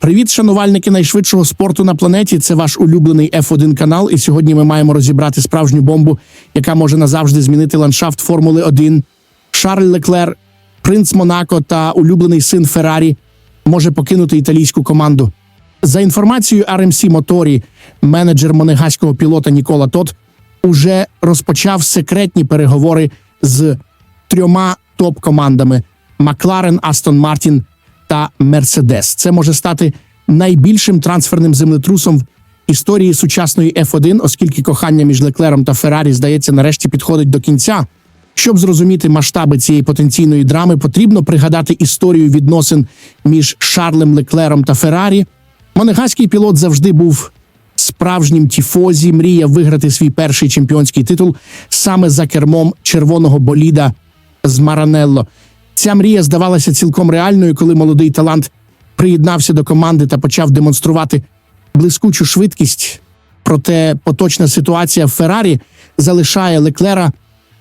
Привіт, шанувальники найшвидшого спорту на планеті. Це ваш улюблений F1 канал. І сьогодні ми маємо розібрати справжню бомбу, яка може назавжди змінити ландшафт Формули 1. Шарль Леклер, принц Монако та улюблений син Феррарі може покинути італійську команду. За інформацією RMC Моторі, менеджер монегаського пілота Нікола Тот уже розпочав секретні переговори з трьома топ-командами Макларен, Астон Мартін та Мерседес. Це може стати найбільшим трансферним землетрусом в історії сучасної F1, оскільки кохання між Леклером та Феррарі, здається, нарешті підходить до кінця. Щоб зрозуміти масштаби цієї потенційної драми, потрібно пригадати історію відносин між Шарлем Леклером та Феррарі. Монегаський пілот завжди був справжнім тіфозі, мріяв виграти свій перший чемпіонський титул саме за кермом червоного боліда з Маранелло. Ця мрія здавалася цілком реальною, коли молодий талант приєднався до команди та почав демонструвати блискучу швидкість. Проте поточна ситуація в Феррарі залишає Леклера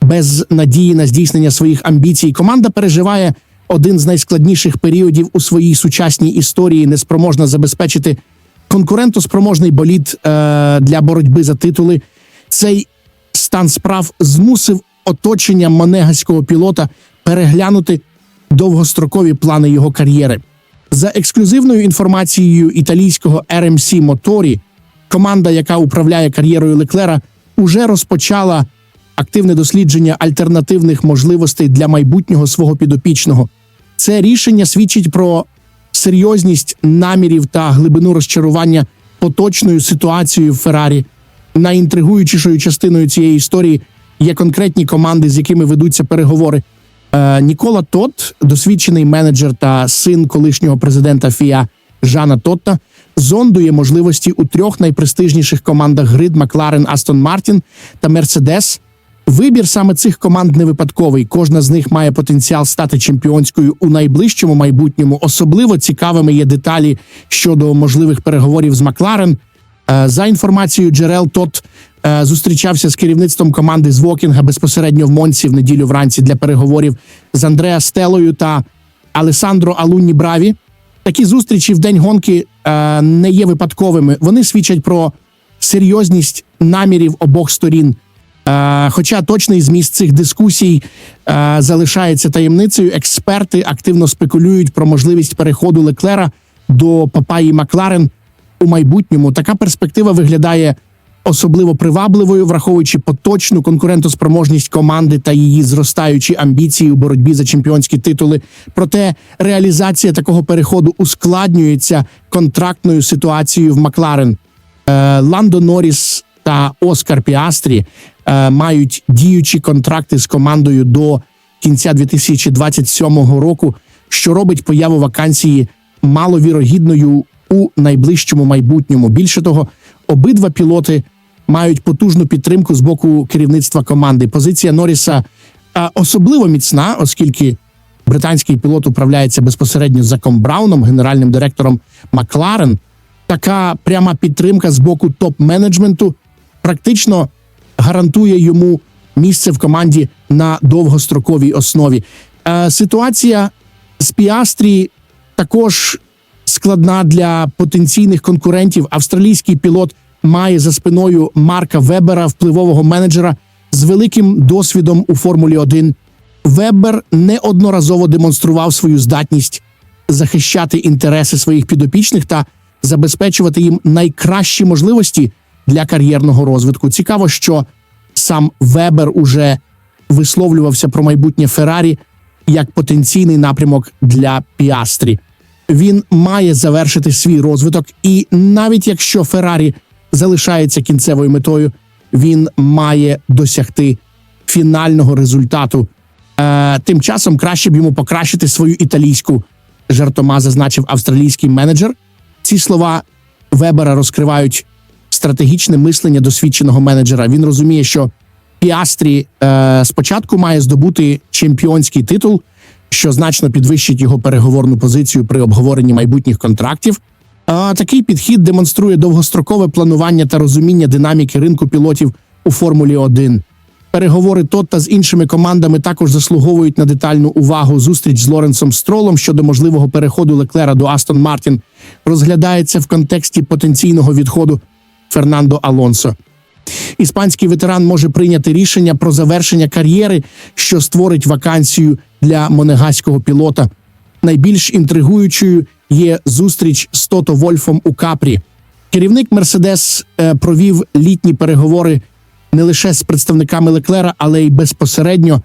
без надії на здійснення своїх амбіцій. Команда переживає один з найскладніших періодів у своїй сучасній історії, неспроможна забезпечити конкурентоспроможний болід е, для боротьби за титули. Цей стан справ змусив оточення монегаського пілота переглянути довгострокові плани його кар'єри. За ексклюзивною інформацією італійського RMC Моторі, команда, яка управляє кар'єрою Леклера, уже розпочала активне дослідження альтернативних можливостей для майбутнього свого підопічного. Це рішення свідчить про серйозність намірів та глибину розчарування поточною ситуацією в Феррарі. Найінтригуючішою частиною цієї історії є конкретні команди, з якими ведуться переговори. Е, Нікола Тот, досвідчений менеджер та син колишнього президента ФІА Жана Тотта, зондує можливості у трьох найпрестижніших командах Грид, Макларен, Астон Мартін та Мерседес. Вибір саме цих команд не випадковий. Кожна з них має потенціал стати чемпіонською у найближчому майбутньому. Особливо цікавими є деталі щодо можливих переговорів з Макларен. Е, За інформацією джерел, тот зустрічався з керівництвом команди з Вокінга безпосередньо в Монці в неділю вранці для переговорів з Андреа Стелою та Алесандро Алунні Браві. Такі зустрічі в день гонки е, не є випадковими. Вони свідчать про серйозність намірів обох сторін. Е, Хоча точний зміст цих дискусій е, залишається таємницею, експерти активно спекулюють про можливість переходу Леклера до Папаї Макларен у майбутньому. Така перспектива виглядає особливо привабливою, враховуючи поточну конкурентоспроможність команди та її зростаючі амбіції у боротьбі за чемпіонські титули. Проте реалізація такого переходу ускладнюється контрактною ситуацією в Макларен. Е, Ландо Норріс та Оскар Піастрі е, мають діючі контракти з командою до кінця 2027 року, що робить появу вакансії маловірогідною у найближчому майбутньому. Більше того, обидва пілоти мають потужну підтримку з боку керівництва команди. Позиція Норріса особливо міцна, оскільки британський пілот управляється безпосередньо з Заком Брауном, генеральним директором Макларен. Така пряма підтримка з боку топ-менеджменту практично гарантує йому місце в команді на довгостроковій основі. Ситуація з Піастрі також складна для потенційних конкурентів. Австралійський пілот має за спиною Марка Вебера, впливового менеджера з великим досвідом у Формулі 1. Вебер неодноразово демонстрував свою здатність захищати інтереси своїх підопічних та забезпечувати їм найкращі можливості для кар'єрного розвитку. Цікаво, що сам Вебер уже висловлювався про майбутнє Феррарі як потенційний напрямок для Піастрі. Він має завершити свій розвиток, і навіть якщо Феррарі залишається кінцевою метою, він має досягти фінального результату. Е, тим часом краще б йому покращити свою італійську жартома, зазначив австралійський менеджер. Ці слова Вебера розкривають стратегічне мислення досвідченого менеджера. Він розуміє, що Піастрі е, спочатку має здобути чемпіонський титул, що значно підвищить його переговорну позицію при обговоренні майбутніх контрактів. А такий підхід демонструє довгострокове планування та розуміння динаміки ринку пілотів у Формулі 1. Переговори Тотта з іншими командами також заслуговують на детальну увагу. Зустріч з Лоренсом Стролом щодо можливого переходу Леклера до Астон Мартін розглядається в контексті потенційного відходу Фернандо Алонсо. Іспанський ветеран може прийняти рішення про завершення кар'єри, що створить вакансію для монегаського пілота. Найбільш інтригуючою є зустріч з Тото Вольфом у Капрі. Керівник Мерседес е, провів літні переговори не лише з представниками Леклера, але й безпосередньо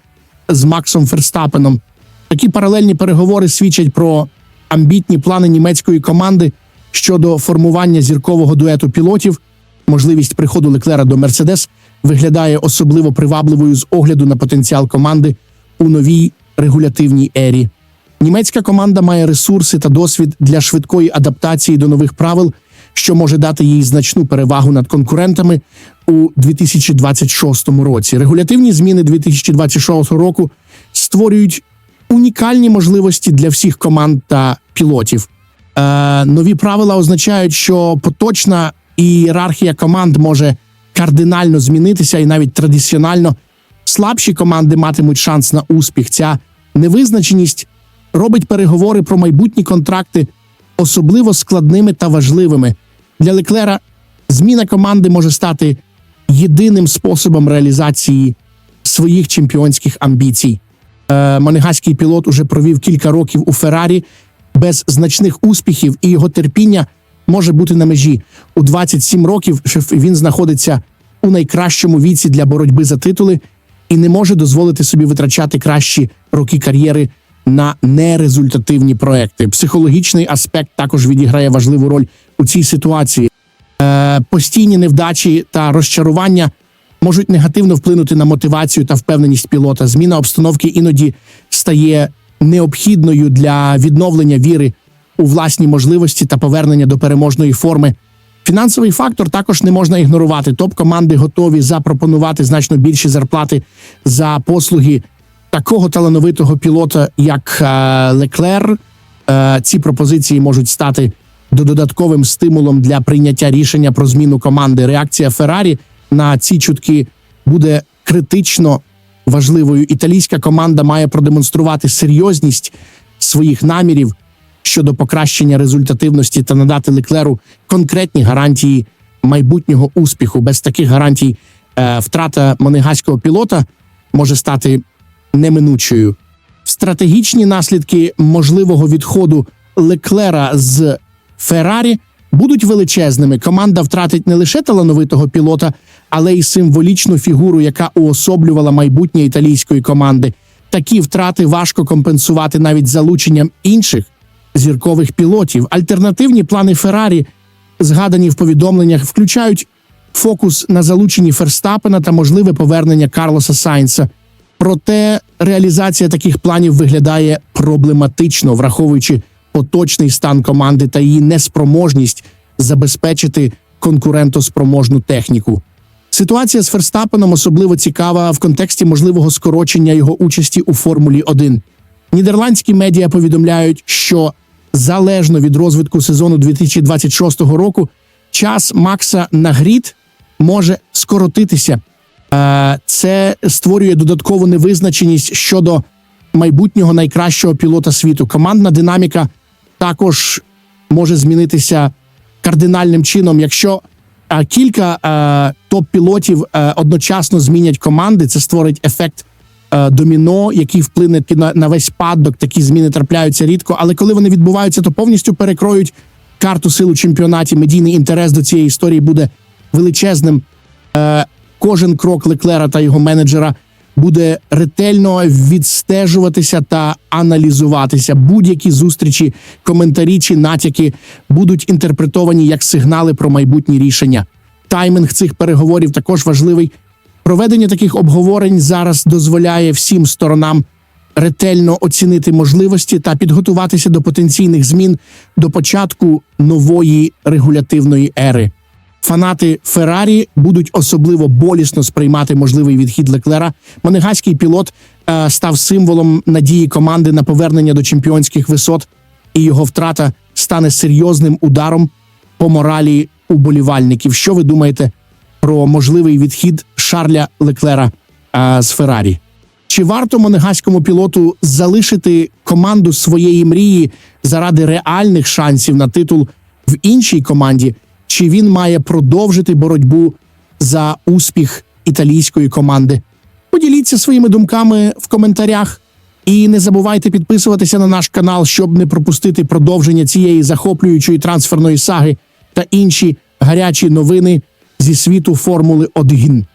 з Максом Ферстапеном. Такі паралельні переговори свідчать про амбітні плани німецької команди щодо формування зіркового дуету пілотів. Можливість приходу Леклера до Мерседес виглядає особливо привабливою з огляду на потенціал команди у новій регулятивній ері. Німецька команда має ресурси та досвід для швидкої адаптації до нових правил, що може дати їй значну перевагу над конкурентами у 2026 році. Регулятивні зміни 2026 року створюють унікальні можливості для всіх команд та пілотів. Е, нові правила означають, що поточна ієрархія команд може кардинально змінитися, і навіть традиціонально слабші команди матимуть шанс на успіх. Ця невизначеність робить переговори про майбутні контракти особливо складними та важливими. Для Леклера зміна команди може стати єдиним способом реалізації своїх чемпіонських амбіцій. Е, пілот уже провів кілька років у Феррарі без значних успіхів, і його терпіння може бути на межі. У 27 років він знаходиться у найкращому віці для боротьби за титули і не може дозволити собі витрачати кращі роки кар'єри на нерезультативні проекти. Психологічний аспект також відіграє важливу роль у цій ситуації. Е, Постійні невдачі та розчарування можуть негативно вплинути на мотивацію та впевненість пілота. Зміна обстановки іноді стає необхідною для відновлення віри у власні можливості та повернення до переможної форми. Фінансовий фактор також не можна ігнорувати. Топ команди готові запропонувати значно більші зарплати за послуги такого талановитого пілота, як е, Леклер. Е, ці пропозиції можуть стати додатковим стимулом для прийняття рішення про зміну команди. Реакція Феррарі на ці чутки буде критично важливою. Італійська команда має продемонструвати серйозність своїх намірів щодо покращення результативності та надати Леклеру конкретні гарантії майбутнього успіху. Без таких гарантій е, втрата монегаського пілота може стати неминучою. Стратегічні наслідки можливого відходу Леклера з Феррарі будуть величезними. Команда втратить не лише талановитого пілота, але й символічну фігуру, яка уособлювала майбутнє італійської команди. Такі втрати важко компенсувати навіть залученням інших зіркових пілотів. Альтернативні плани Феррарі, згадані в повідомленнях, включають фокус на залученні Ферстапена та можливе повернення Карлоса Сайнса. Проте реалізація таких планів виглядає проблематично, враховуючи поточний стан команди та її неспроможність забезпечити конкурентоспроможну техніку. Ситуація з Ферстапеном особливо цікава в контексті можливого скорочення його участі у Формулі 1. Нідерландські медіа повідомляють, що залежно від розвитку сезону 2026 року час Макса на грід може скоротитися. Е, Це створює додаткову невизначеність щодо майбутнього найкращого пілота світу. Командна динаміка також може змінитися кардинальним чином. Якщо е, кілька е, топ-пілотів одночасно змінять команди, це створить ефект доміно, який вплине на, весь паддок. Такі зміни трапляються рідко, але коли вони відбуваються, то повністю перекроють карту сил у чемпіонаті. Медійний інтерес до цієї історії буде величезним. Кожен крок Леклера та його менеджера буде ретельно відстежуватися та аналізуватися. Будь-які зустрічі, коментарі чи натяки будуть інтерпретовані як сигнали про майбутні рішення. Таймінг цих переговорів також важливий. Проведення таких обговорень зараз дозволяє всім сторонам ретельно оцінити можливості та підготуватися до потенційних змін до початку нової регулятивної ери. Фанати Феррарі будуть особливо болісно сприймати можливий відхід Леклера. Монегаський пілот е, став символом надії команди на повернення до чемпіонських висот, і його втрата стане серйозним ударом по моралі уболівальників. Що ви думаєте про можливий відхід Шарля Леклера е, з Феррарі? Чи варто монегаському пілоту залишити команду своєї мрії заради реальних шансів на титул в іншій команді, чи він має продовжити боротьбу за успіх італійської команди. Поділіться своїми думками в коментарях. І не забувайте підписуватися на наш канал, щоб не пропустити продовження цієї захоплюючої трансферної саги та інші гарячі новини зі світу Формули 1.